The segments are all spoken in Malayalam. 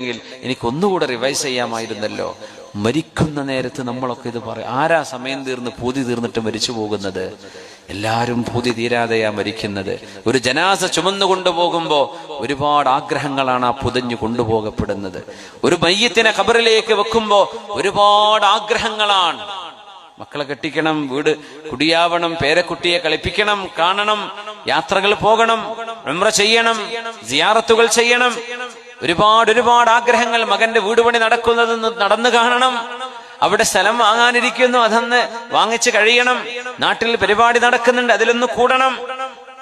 എങ്കിൽ എനിക്കൊന്നുകൂടെ റിവൈസ് ചെയ്യാമായിരുന്നല്ലോ. മരിക്കുന്ന നേരത്ത് നമ്മളൊക്കെ ഇത് പറയും ആരാ സമയം തീർന്ന് പൂതി തീർന്നിട്ട് മരിച്ചു പോകുന്നത്? എല്ലാവരും പൂതി തീരാതെയാ മരിക്കുന്നത്. ഒരു ജനാസ ചുമന്നു കൊണ്ടുപോകുമ്പോ ഒരുപാട് ആഗ്രഹങ്ങളാണ് ആ പുതഞ്ഞു കൊണ്ടുപോകപ്പെടുന്നത്. ഒരു മയ്യത്തിനെ ഖബറിലേക്ക് വെക്കുമ്പോൾ ഒരുപാട് ആഗ്രഹങ്ങളാണ്. മക്കളെ കെട്ടിക്കണം വീട് കുടിയാവണം പേരക്കുട്ടിയെ കളിപ്പിക്കണം കാണണം യാത്രകൾ പോകണം ചെയ്യണം സിയാറത്തുകൾ ചെയ്യണം ഒരുപാട് ഒരുപാട് ആഗ്രഹങ്ങൾ മകന്റെ വീട് പണി നടക്കുന്നത് നടന്നു കാണണം. അവിടെ സ്ഥലം വാങ്ങാനിരിക്കുന്നു അതൊന്ന് വാങ്ങിച്ചു കഴിയണം. നാട്ടിൽ പരിപാടി നടക്കുന്നുണ്ട് അതിലൊന്ന് കൂടണം.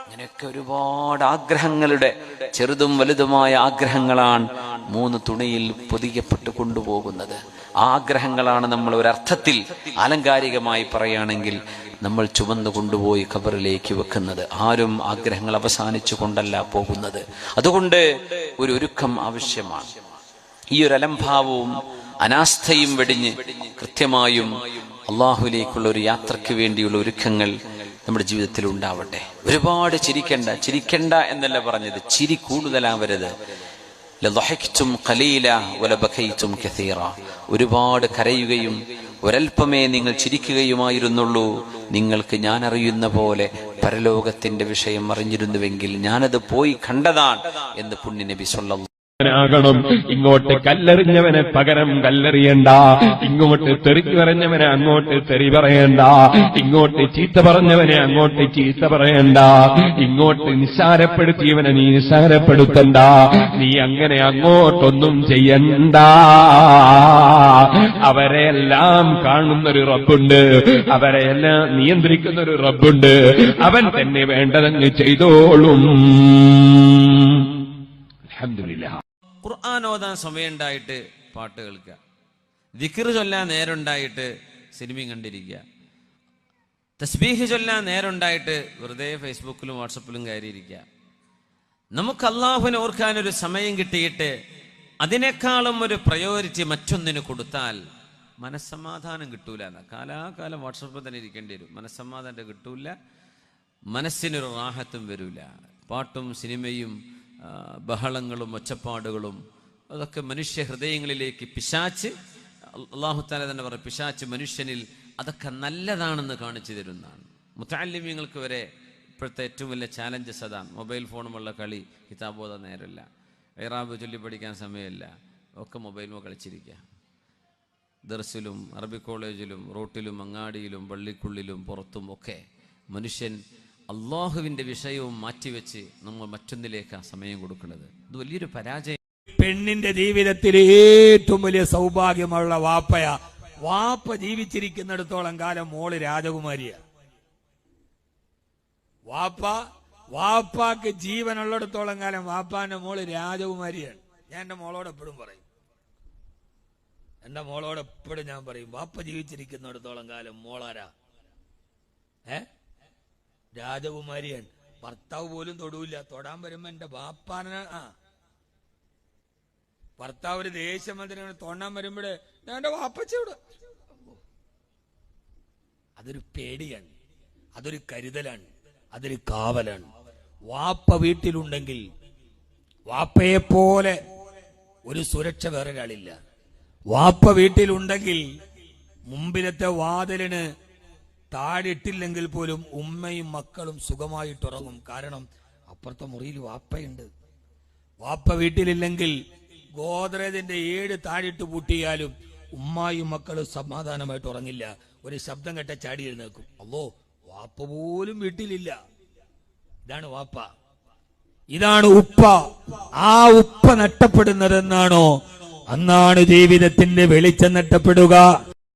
ഇങ്ങനെയൊക്കെ ഒരുപാട് ആഗ്രഹങ്ങളുടെ ചെറുതും വലുതുമായ ആഗ്രഹങ്ങളാണ് മൂന്ന് തുണിയിൽ പൊതിയപ്പെട്ട് കൊണ്ടുപോകുന്നത്. ആഗ്രഹങ്ങളാണ് നമ്മൾ ഒരർത്ഥത്തിൽ ആലങ്കാരികമായി പറയുകയാണെങ്കിൽ നമ്മൾ ചുമന്നു കൊണ്ടുപോയി ഖബറിലേക്ക് വെക്കുന്നത്. ആരും ആഗ്രഹങ്ങൾ അവസാനിച്ചു കൊണ്ടല്ല പോകുന്നത്. അതുകൊണ്ട് ഒരു ഒരുക്കം ആവശ്യമാണ്. ഈ ഒരു അലംഭാവവും അനാസ്ഥയും വെടിഞ്ഞ് കൃത്യമായും അള്ളാഹുലേക്കുള്ള ഒരു യാത്രയ്ക്ക് വേണ്ടിയുള്ള ഒരുക്കങ്ങൾ നമ്മുടെ ജീവിതത്തിൽ ഉണ്ടാവട്ടെ. ഒരുപാട് ചിരിക്കണ്ട ചിരിക്കണ്ട എന്നല്ല പറഞ്ഞത്. ചിരി കൂടുതലാവരുത്. ലദഹിക്തും ഖലീല വലബഖൈതും കസീറ. ഒരുപാട് കരയുകയും ഒരൽപ്പമേ നിങ്ങൾ ചിരിക്കുകയുമായിരുന്നുള്ളൂ. നിങ്ങൾക്ക് ഞാൻ അറിയുന്ന പോലെ പരലോകത്തിന്റെ വിഷയം അറിഞ്ഞിരുന്നുവെങ്കിൽ ഞാനത് പോയി കണ്ടതാണ് എന്ന് പുണ്യ നബി ാകണം ഇങ്ങോട്ട് കല്ലെറിഞ്ഞവനെ പകരം കല്ലെറിയണ്ട. ഇങ്ങോട്ട് തെറിച്ചു പറഞ്ഞവനെ അങ്ങോട്ട് തെറി പറയണ്ട. ഇങ്ങോട്ട് ചീത്ത പറഞ്ഞവനെ അങ്ങോട്ട് ചീത്ത പറയണ്ട. ഇങ്ങോട്ട് നിസ്സാരപ്പെടുത്തിയവനെ നീ നിസ്സാരപ്പെടുത്തണ്ട. നീ അങ്ങനെ അങ്ങോട്ടൊന്നും ചെയ്യണ്ട. അവരെല്ലാം കാണുന്നൊരു റബ്ബുണ്ട്. അവരെല്ലാം നിയന്ത്രിക്കുന്ന ഒരു റബ്ബുണ്ട്. അവൻ തന്നെ വേണ്ടതങ്ങ് ചെയ്തോളും. അൽഹംദുലില്ലാ ഖുർആൻ ഓതാൻ സമയമുണ്ടായിട്ട് പാട്ട് കേൾക്കുക. ദിക്ർ ചൊല്ലാൻ നേരമുണ്ടായിട്ട് സിനിമയും കണ്ടിരിക്കുക. തസ്ബീഹ് ചൊല്ലാൻ നേരമുണ്ടായിട്ട് വെറുതെ ഫേസ്ബുക്കിലും വാട്സപ്പിലും കയറിയിരിക്കുക. നമുക്ക് അള്ളാഹുവിനെ ഓർക്കാൻ ഒരു സമയം കിട്ടിയിട്ട് അതിനേക്കാളും ഒരു പ്രയോറിറ്റി മറ്റൊന്നിന് കൊടുത്താൽ മനസ്സമാധാനം കിട്ടൂല എന്നാ. കാലാകാലം വാട്സപ്പിൽ തന്നെ ഇരിക്കേണ്ടി വരും. മനസ്സമാധാനം കിട്ടൂല. മനസ്സിനൊരു റാഹത്തും വരൂല. പാട്ടും സിനിമയും ബഹളങ്ങളും ഒച്ചപ്പാടുകളും അതൊക്കെ മനുഷ്യ ഹൃദയങ്ങളിലേക്ക് പിശാച്ച് അള്ളാഹുത്താല തന്നെ പറയും പിശാച്ച് മനുഷ്യനിൽ അതൊക്കെ നല്ലതാണെന്ന് കാണിച്ചു തരുന്നതാണ്. മുത്താലിമ്യങ്ങൾക്ക് വരെ ഇപ്പോഴത്തെ ഏറ്റവും വലിയ ചാലഞ്ചസ് അതാണ്. മൊബൈൽ ഫോണുമുള്ള കളി കിതാബോധ നേരമല്ല. ഏറാബ് ചൊല്ലി പഠിക്കാൻ സമയമില്ല. ഒക്കെ മൊബൈലുമോ കളിച്ചിരിക്കുക ദർസിലും അറബി കോളേജിലും റോട്ടിലും അങ്ങാടിയിലും പള്ളിക്കുള്ളിലും പുറത്തും ഒക്കെ മനുഷ്യൻ അള്ളാഹുവിന്റെ വിഷയവും മാറ്റിവെച്ച് നമ്മൾ മറ്റൊന്നിലേക്ക് ആ സമയം കൊടുക്കുന്നത്. അത് വലിയൊരു പരാജയം. പെണ്ണിന്റെ ജീവിതത്തിൽ ഏറ്റവും വലിയ സൗഭാഗ്യമുള്ള വാപ്പയ. വാപ്പ ജീവിച്ചിരിക്കുന്നിടത്തോളം കാലം മോൾ രാജകുമാരിയ. വാപ്പ വാപ്പാക്ക് ജീവനുള്ളിടത്തോളം കാലം വാപ്പാന്റെ മോൾ രാജകുമാരിയാണ് ഞാൻ എന്റെ മോളോട് എപ്പോഴും പറയും. എന്റെ മോളോട് എപ്പോഴും ഞാൻ പറയും വാപ്പ ജീവിച്ചിരിക്കുന്നിടത്തോളം കാലം മോളാരാ. ഏ? രാജകുമാരിയാണ് ഭർത്താവ് പോലും തൊടൂല്ല. തൊടാൻ വരുമ്പോ എന്റെ ബാപ്പാന ആ. ഭർത്താവ് ഒരു ദേശമന്ത്രിയാണ് തൊണ്ണാൻ വരുമ്പോഴേ ഞാൻ എന്റെ വാപ്പച്ചയോട് അതൊരു പേടിയാണ്. അതൊരു കരുതലാണ്. അതൊരു കാവലാണ്. വാപ്പ വീട്ടിലുണ്ടെങ്കിൽ വാപ്പയെ പോലെ ഒരു സുരക്ഷ വേറൊരാളില്ല. വാപ്പ വീട്ടിലുണ്ടെങ്കിൽ മുമ്പിലത്തെ വാതിലിന് താഴിട്ടില്ലെങ്കിൽ പോലും ഉമ്മയും മക്കളും സുഖമായിട്ടുറങ്ങും. കാരണം അപ്പുറത്തെ മുറിയിൽ വാപ്പയുണ്ട്. വാപ്പ വീട്ടിലില്ലെങ്കിൽ ഗോദ്രേജിന്റെ ഏഴ് താഴിട്ട് പൂട്ടിയാലും ഉമ്മായും മക്കളും സമാധാനമായിട്ട് ഉറങ്ങില്ല. ഒരു ശബ്ദം കെട്ട ചാടി എഴുന്നേക്കും അല്ലോ വാപ്പ പോലും വീട്ടിലില്ല. ഇതാണ് വാപ്പ. ഇതാണ് ഉപ്പ. ആ ഉപ്പ നഷ്ടപ്പെടുന്നതെന്നാണോ? അന്നാണ് ജീവിതത്തിന്റെ വെളിച്ചം നഷ്ടപ്പെടുക.